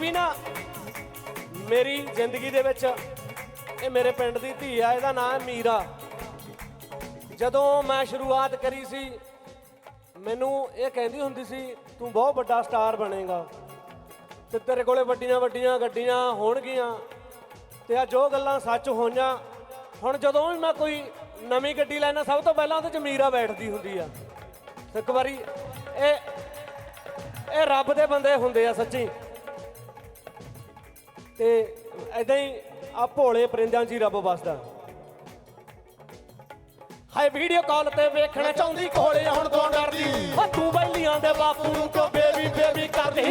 ਵੀ ਨਾ ਮੇਰੀ ਜ਼ਿੰਦਗੀ ਦੇ ਵਿੱਚ ਇਹ ਮੇਰੇ ਪਿੰਡ ਦੀ ਧੀ ਆ, ਇਹਦਾ ਨਾਮ ਹੈ ਮੀਰਾ। ਜਦੋਂ ਮੈਂ ਸ਼ੁਰੂਆਤ ਕਰੀ ਸੀ, ਮੈਨੂੰ ਇਹ ਕਹਿੰਦੀ ਹੁੰਦੀ ਸੀ, ਤੂੰ ਬਹੁਤ ਵੱਡਾ ਸਟਾਰ ਬਣੇਗਾ। ਤੇ ਤੇਰੇ ਕੋਲੇ ਵੱਡੀਆਂ ਵੱਡੀਆਂ ਗੱਡੀਆਂ ਹੋਣਗੀਆਂ। ਤੇ ਆ ਜੋ ਗੱਲਾਂ ਸੱਚ ਹੋਈਆਂ। ਹੁਣ ਜਦੋਂ ਵੀ ਮੈਂ ਕੋਈ ਨਵੀਂ ਗੱਡੀ ਲੈਣਾ ਸਭ ਤੋਂ ਪਹਿਲਾਂ ਉਹਦੇ ਚ ਮੀਰਾ ਬੈਠਦੀ ਹੁੰਦੀ ਆ। ਇੱਕ ਵਾਰੀ ਇਹ ਇਹ ਰੱਬ ਦੇ ਬੰਦੇ ਹੁੰਦੇ ਆ ਸੱਚੀ। ਤੇ ਐਦਾਂ ਹੀ ਆ ਭੋਲੇ ਪਰਿੰਦਿਆਂ 'ਚ ਹੀ ਰੱਬ ਵਸਦਾ ਹਾਏ ਵੀਡੀਓ ਕਾਲ ਤੇ ਵੇਖਣਾ ਚਾਹੁੰਦੀ ਕੋਲੇ ਹੁਣ ਤੋਂ ਡਰਦੀ ਓ ਤੂੰ ਬੈਲੀਆਂ ਦੇ ਬਾਪੂ ਨੂੰ ਕਿਉਂ ਬੇਬੀ ਬੇਬੀ ਕਰਦੀ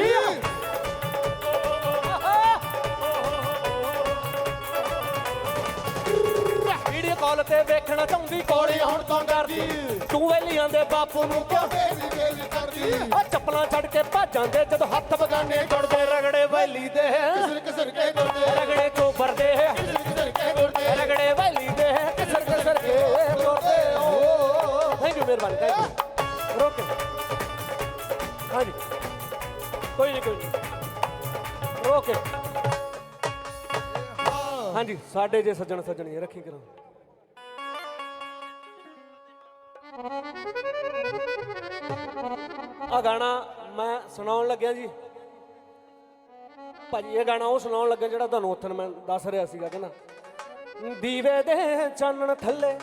ਵੀਡੀਓ ਕਾਲ ਤੇ ਵੇਖਣਾ ਚਾਹੁੰਦੀ ਕੋਲੇ ਹੁਣ ਤੋਂ ਡਰਦੀ ਤੂੰ ਬੈਲੀਆਂ ਦੇ ਬਾਪੂ ਨੂੰ ਕਿਉਂ ਬੇਬੀ ਬੇਬੀ ਕਰਦੀ ਆ ਚੱਪਲਾਂ ਛੱਡ ਕੇ ਭੱਜ ਜਾਂਦੇ ਜਦੋਂ ਹੱਥ ਬਗਾਨੇ ਜੁੜਦੇ ਰਗੜੇ ਵੈਲੀ ਦੇ। ਕਿਸਰ ਕਿਸਰ ਕੇ ਗੁਰਦੇ ਰਗੜੇ ਚੋਬਰ ਦੇ ਕਿਸਰ ਕਿਸਰ ਕੇ ਗੁਰਦੇ ਰਗੜੇ ਵੈਲੀ ਦੇ। ਕਿਸਰ ਕਿਸਰ ਕੇ ਮੋਰਦੇ ਓ ਥੈਂਕ ਯੂ ਮਿਹਰਬਾਨੀ ਥੈਂਕ ਯੂ ਰੋਕੇ। ਹਾਂਜੀ। ਕੋਈ ਨਹੀਂ ਕੋਈ ਨਹੀਂ। ਰੋਕੇ। ਹਾਂਜੀ, ਸਾਡੇ ਜੇ ਸੱਜਣ ਸੱਜਣੀ ਰੱਖੀ ਕਰਾਂ। ਆ ਗਾਣਾ ਮੈਂ ਸੁਣਾਉਣ ਲੱਗਿਆ ਜੀ। ਭਾਜੀ, ਇਹ ਗਾਣਾ ਉਹ ਸੁਣਾਉਣ ਲੱਗਾ ਜਿਹੜਾ ਤੁਹਾਨੂੰ ਉੱਥੇ ਮੈਂ ਦੱਸ ਰਿਹਾ ਸੀਗਾ ਕਹਿੰਦਾ ਦੀਵੇ ਦੇ ਚਾਨਣ ਥੱਲੇ,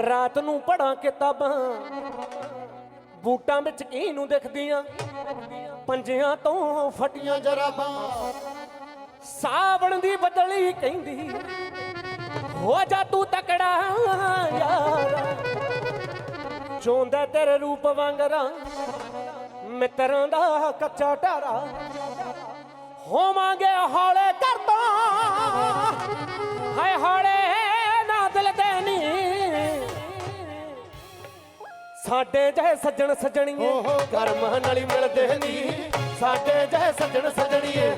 ਰਾਤ ਨੂੰ ਪੜਾਂ ਕਿਤਾਬਾਂ ਬੂਟਾਂ ਵਿੱਚ ਕੀ ਨੂੰ ਦਿਖਦੀਆਂ, ਪੰਜਿਆਂ ਤੋਂ ਫਟੀਆਂ ਜਰਾਬਾਂ। ਸਾਵਣ ਦੀ ਬਦਲੀ ਕਹਿੰਦੀ, ਹੋ ਜਾ ਤੂੰ ਤਕੜਾ ਚੋਂਦਾ ਤੇਰੇ ਰੂਪ ਵਾਂਗਰਾ ਮਿੱਤਰਾਂ ਦਾ ਕੱਚਾ ਢਾਰਾ ਹੋਵਾਂਗੇ ਹੌਲੇ ਕਰਦਾ ਹਾਏ ਹੌਲੇ ਨਾ ਦਿਲ ਦੇ ਨੀ। ਸਾਡੇ ਜਿਹੇ ਸੱਜਣ ਸੱਜਣੀਏ ਕਰਮਾਂ ਨਾਲ ਹੀ ਮਿਲਦੇ ਨਹੀਂ ਸਾਡੇ ਜਿਹੇ ਸੱਜਣ ਸੱਜਣੀਏ